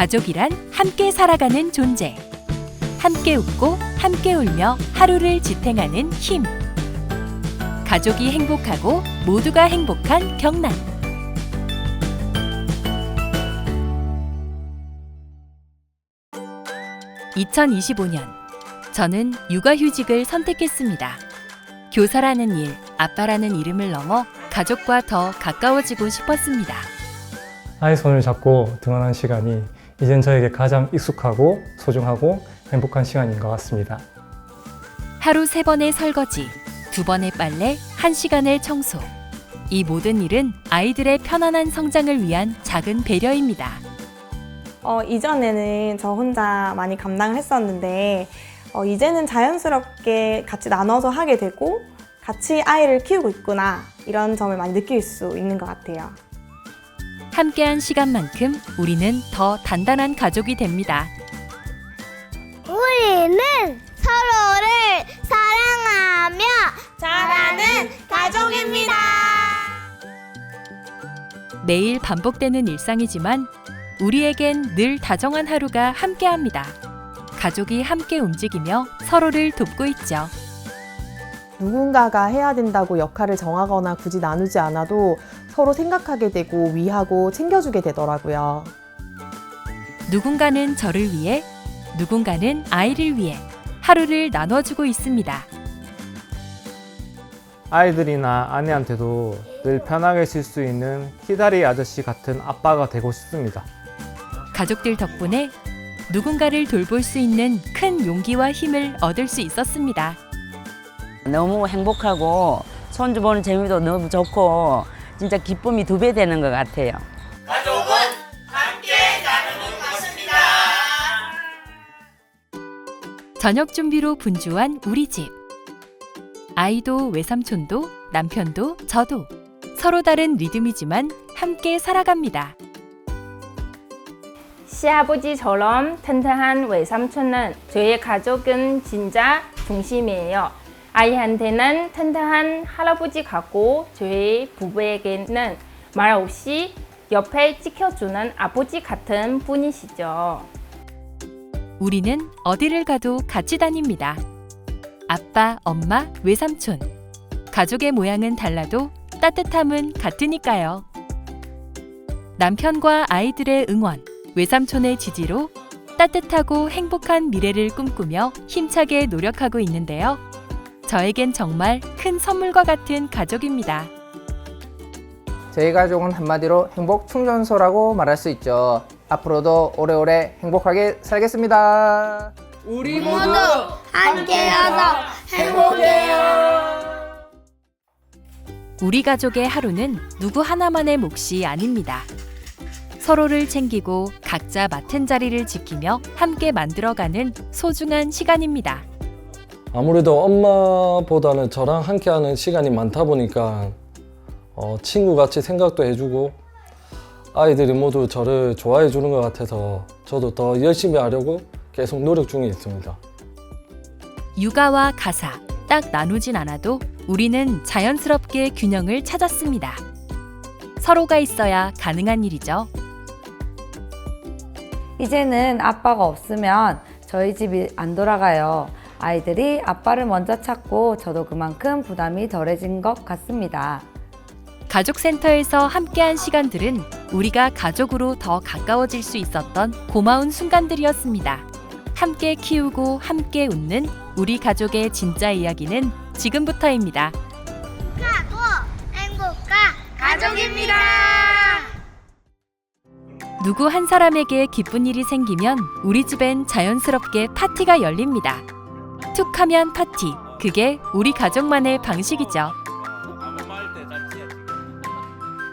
가족이란 함께 살아가는 존재. 함께 웃고 함께 울며 하루를 지탱하는 힘. 가족이 행복하고 모두가 행복한 경남. (2025년) 저는 육아휴직을 선택했습니다. 교사라는 일, 아빠라는 이름을 넘어 가족과 더 가까워지고 싶었습니다. 아이 손을 잡고 등원한 시간이 이젠 저에게 가장 익숙하고 소중하고 행복한 시간인 것 같습니다. 하루 세 번의 설거지, 두 번의 빨래, 한 시간의 청소. 이 모든 일은 아이들의 편안한 성장을 위한 작은 배려입니다. 어, 이전에는 저 혼자 많이 감당을 했었는데 어, 이제는 자연스럽게 같이 나눠서 하게 되고 같이 아이를 키우고 있구나 이런 점을 많이 느낄 수 있는 것 같아요. 함께한 시간만큼 우리는 더 단단한 가족이 됩니다. 우리는 서로를 사랑하며 자라는 가족입니다. 매일 반복되는 일상이지만 우리에겐 늘 다정한 하루가 함께합니다. 가족이 함께 움직이며 서로를 돕고 있죠. 누군가가 해야 된다고 역할을 정하거나 굳이 나누지 않아도 서로 생각하게 되고 위하고 챙겨주게 되더라고요. 누군가는 저를 위해, 누군가는 아이를 위해 하루를 나눠주고 있습니다. 아이들이나 아내한테도 늘 편하게 쉴 수 있는 키다리 아저씨 같은 아빠가 되고 싶습니다. 가족들 덕분에 누군가를 돌볼 수 있는 큰 용기와 힘을 얻을 수 있었습니다. 너무 행복하고 손주 보는 재미도 너무 좋고 진짜 기쁨이 두 배 되는 것 같아요. 저녁 준비로 분주한 우리 집. 아이도 외삼촌도 남편도 저도 서로 다른 리듬이지만 함께 살아갑니다. 시아버지처럼 튼튼한 외삼촌은 저의 가족은 진짜 중심이에요. 아이한테는 튼튼한 할아버지 같고 저희 부부에게는 말 없이 옆에 지켜주는 아버지 같은 분이시죠. 우리는 어디를 가도 같이 다닙니다. 아빠, 엄마, 외삼촌. 가족의 모양은 달라도 따뜻함은 같으니까요. 남편과 아이들의 응원, 외삼촌의 지지로 따뜻하고 행복한 미래를 꿈꾸며 힘차게 노력하고 있는데요. 저에겐 정말 큰 선물과 같은 가족입니다. 저희 가족은 한마디로 행복 충전소라고 말할 수 있죠. 앞으로도 오래오래 행복하게 살겠습니다. 우리 모두 함께여서 행복해요. 우리 가족의 하루는 누구 하나만의 몫이 아닙니다. 서로를 챙기고 각자 맡은 자리를 지키며 함께 만들어가는 소중한 시간입니다. 아무래도 엄마보다는 저랑 함께하는 시간이 많다 보니까 어, 친구같이 생각도 해주고 아이들이 모두 저를 좋아해 주는 것 같아서 저도 더 열심히 하려고 계속 노력 중에 있습니다. 육아와 가사 딱 나누진 않아도 우리는 자연스럽게 균형을 찾았습니다. 서로가 있어야 가능한 일이죠. 이제는 아빠가 없으면 저희 집이 안 돌아가요. 아이들이 아빠를 먼저 찾고 저도 그만큼 부담이 덜해진 것 같습니다. 가족센터에서 함께한 시간들은 우리가 가족으로 더 가까워질 수 있었던 고마운 순간들이었습니다. 함께 키우고 함께 웃는 우리 가족의 진짜 이야기는 지금부터입니다. 행복한 가족입니다. 누구 한 사람에게 기쁜 일이 생기면 우리 집엔 자연스럽게 파티가 열립니다. 툭 하면 파티. 그게 우리 가족만의 방식이죠.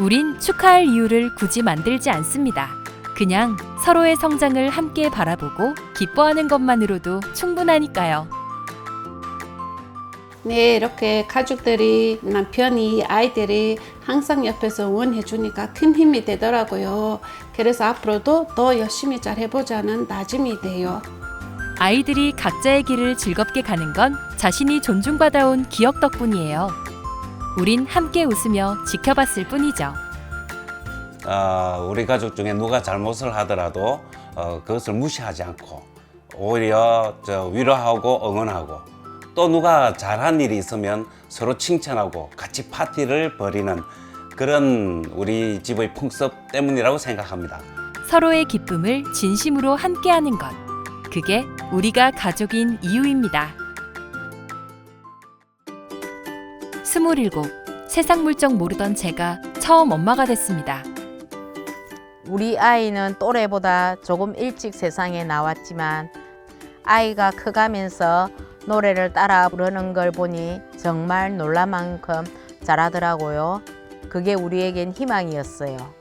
우린 축하할 이유를 굳이 만들지 않습니다. 그냥 서로의 성장을 함께 바라보고 기뻐하는 것만으로도 충분하니까요. 네, 이렇게 가족들이, 남편이, 아이들이 항상 옆에서 응원해 주니까 큰 힘이 되더라고요. 그래서 앞으로도 더 열심히 잘 해보자는 다짐이 돼요. 아이들이 각자의 길을 즐겁게 가는 건 자신이 존중받아온 기억 덕분이에요. 우린 함께 웃으며 지켜봤을 뿐이죠. 어, 우리 가족 중에 누가 잘못을 하더라도 어, 그것을 무시하지 않고 오히려 저 위로하고 응원하고 또 누가 잘한 일이 있으면 서로 칭찬하고 같이 파티를 벌이는 그런 우리 집의 풍습 때문이라고 생각합니다. 서로의 기쁨을 진심으로 함께하는 것. 그게 우리가 가족인 이유입니다. 스물일곱, 세상 물정 모르던 제가 처음 엄마가 됐습니다. 우리 아이는 또래보다 조금 일찍 세상에 나왔지만 아이가 커가면서 노래를 따라 부르는 걸 보니 정말 놀랄 만큼 잘하더라고요. 그게 우리에겐 희망이었어요.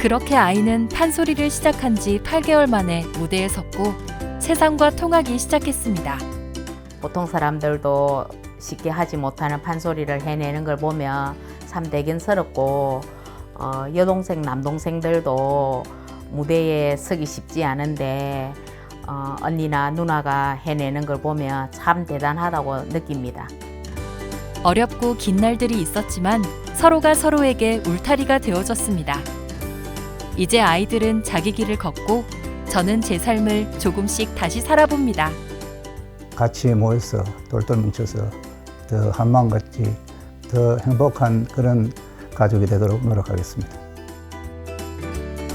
그렇게 아이는 판소리를 시작한 지 8개월 만에 무대에 섰고 세상과 통하기 시작했습니다. 보통 사람들도 쉽게 하지 못하는 판소리를 해내는 걸 보면 참 대견스럽고 어, 여동생 남동생들도 무대에 서기 쉽지 않은데 어, 언니나 누나가 해내는 걸 보면 참 대단하다고 느낍니다. 어렵고 긴 날들이 있었지만 서로가 서로에게 울타리가 되어줬습니다. 이제 아이들은 자기 길을 걷고 저는 제 삶을 조금씩 다시 살아봅니다. 같이 모여서 똘똘 뭉쳐서 더 한마음 같이 더 행복한 그런 가족이 되도록 노력하겠습니다.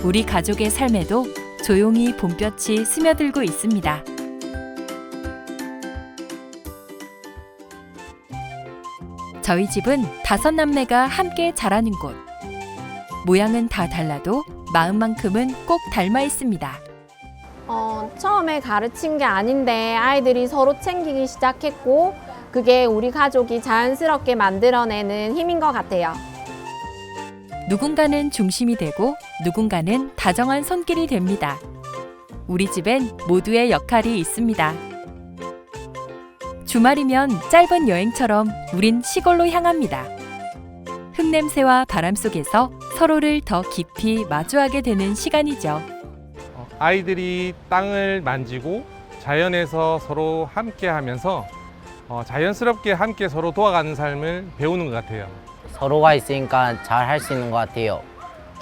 우리 가족의 삶에도 조용히 봄볕이 스며들고 있습니다. 저희 집은 다섯 남매가 함께 자라는 곳. 모양은 다 달라도 마음만큼은 꼭 닮아 있습니다. 어, 처음에 가르친 게 아닌데 아이들이 서로 챙기기 시작했고 그게 우리 가족이 자연스럽게 만들어내는 힘인 것 같아요. 누군가는 중심이 되고 누군가는 다정한 손길이 됩니다. 우리 집엔 모두의 역할이 있습니다. 주말이면 짧은 여행처럼 우린 시골로 향합니다. 흙냄새와 바람 속에서 서로를 더 깊이 마주하게 되는 시간이죠. 아이들이 땅을 만지고 자연에서 서로 함께 하면서 어, 자연스럽게 함께 서로 도와가는 삶을 배우는 것 같아요. 서로가 있으니까 잘 할 수 있는 것 같아요.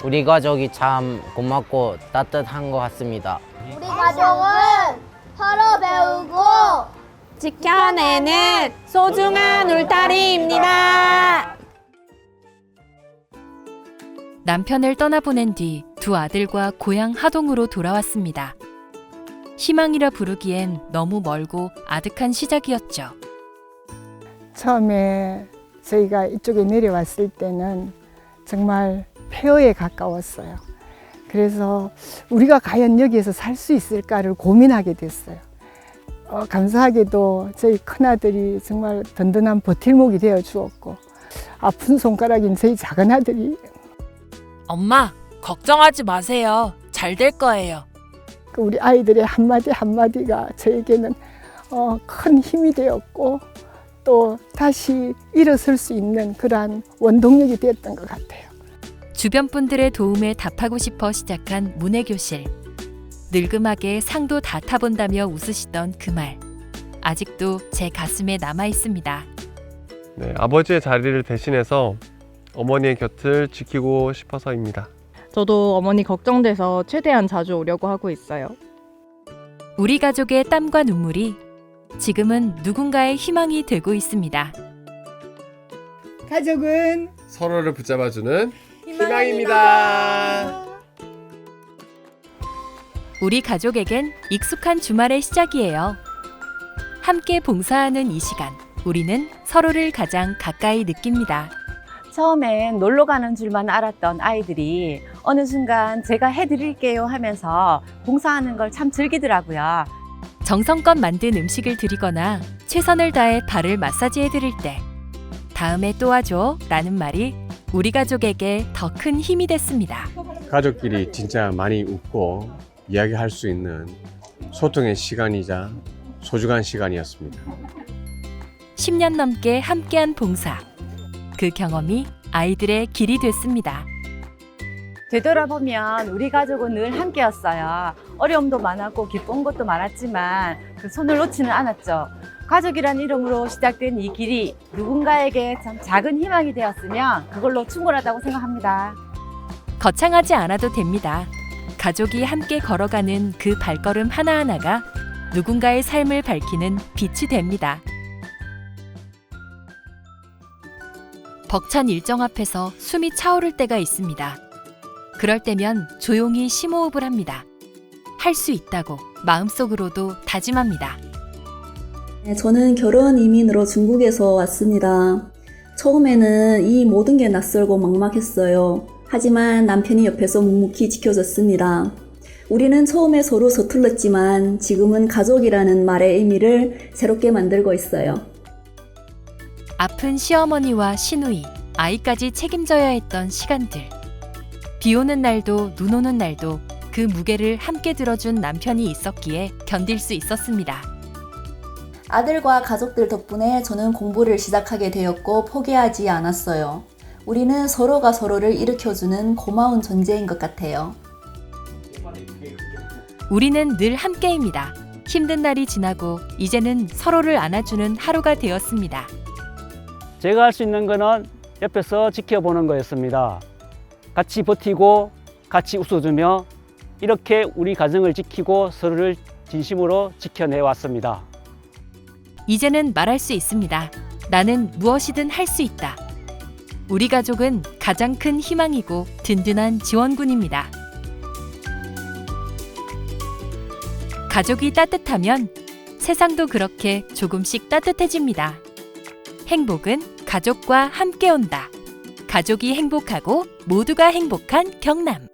우리 가족이 참 고맙고 따뜻한 것 같습니다. 우리 가족은 서로 배우고 지켜내는 소중한 울타리입니다. 남편을 떠나보낸 뒤 두 아들과 고향 하동으로 돌아왔습니다. 희망이라 부르기엔 너무 멀고 아득한 시작이었죠. 처음에 저희가 이쪽에 내려왔을 때는 정말 폐허에 가까웠어요. 그래서 우리가 과연 여기에서 살 수 있을까를 고민하게 됐어요. 어, 감사하게도 저희 큰아들이 정말 든든한 버틸목이 되어 주었고 아픈 손가락인 저희 작은 아들이 엄마, 걱정하지 마세요. 잘 될 거예요. 그 우리 아이들의 한마디 한마디가 저에게는 어, 큰 힘이 되었고 또 다시 일어설 수 있는 그러한 원동력이 되었던 것 같아요. 주변 분들의 도움에 답하고 싶어 시작한 문해교실. 늙음하게 상도 다 타본다며 웃으시던 그 말. 아직도 제 가슴에 남아 있습니다. 네, 아버지의 자리를 대신해서 어머니의 곁을 지키고 싶어서입니다. 저도 어머니 걱정돼서 최대한 자주 오려고 하고 있어요. 우리 가족의 땀과 눈물이 지금은 누군가의 희망이 되고 있습니다. 가족은 서로를 붙잡아주는 희망입니다. 우리 가족에겐 익숙한 주말의 시작이에요. 함께 봉사하는 이 시간, 우리는 서로를 가장 가까이 느낍니다. 처음엔 놀러 가는 줄만 알았던 아이들이 어느 순간 제가 해드릴게요 하면서 봉사하는 걸 참 즐기더라고요. 정성껏 만든 음식을 드리거나 최선을 다해 발을 마사지해 드릴 때 다음에 또 와줘 라는 말이 우리 가족에게 더 큰 힘이 됐습니다. 가족끼리 진짜 많이 웃고 이야기할 수 있는 소통의 시간이자 소중한 시간이었습니다. 10년 넘게 함께한 봉사. 그 경험이 아이들의 길이 됐습니다. 되돌아보면 우리 가족은 늘 함께였어요. 어려움도 많았고 기쁜 것도 많았지만 그 손을 놓지는 않았죠. 가족이란 이름으로 시작된 이 길이 누군가에게 참 작은 희망이 되었으면 그걸로 충분하다고 생각합니다. 거창하지 않아도 됩니다. 가족이 함께 걸어가는 그 발걸음 하나하나가 누군가의 삶을 밝히는 빛이 됩니다. 벅찬 일정 앞에서 숨이 차오를 때가 있습니다. 그럴 때면 조용히 심호흡을 합니다. 할 수 있다고 마음속으로도 다짐합니다. 네, 저는 결혼 이민으로 중국에서 왔습니다. 처음에는 이 모든 게 낯설고 막막했어요. 하지만 남편이 옆에서 묵묵히 지켜줬습니다. 우리는 처음에 서로 서툴렀지만 지금은 가족이라는 말의 의미를 새롭게 만들고 있어요. 아픈 시어머니와 시누이, 아이까지 책임져야 했던 시간들. 비 오는 날도 눈 오는 날도 그 무게를 함께 들어준 남편이 있었기에 견딜 수 있었습니다. 아들과 가족들 덕분에 저는 공부를 시작하게 되었고 포기하지 않았어요. 우리는 서로가 서로를 일으켜주는 고마운 존재인 것 같아요. 우리는 늘 함께입니다. 힘든 날이 지나고 이제는 서로를 안아주는 하루가 되었습니다. 제가 할 수 있는 거는 옆에서 지켜보는 거였습니다. 같이 버티고 같이 웃어주며 이렇게 우리 가정을 지키고 서로를 진심으로 지켜내 왔습니다. 이제는 말할 수 있습니다. 나는 무엇이든 할 수 있다. 우리 가족은 가장 큰 희망이고 든든한 지원군입니다. 가족이 따뜻하면 세상도 그렇게 조금씩 따뜻해집니다. 행복은 가족과 함께 온다. 가족이 행복하고 모두가 행복한 경남.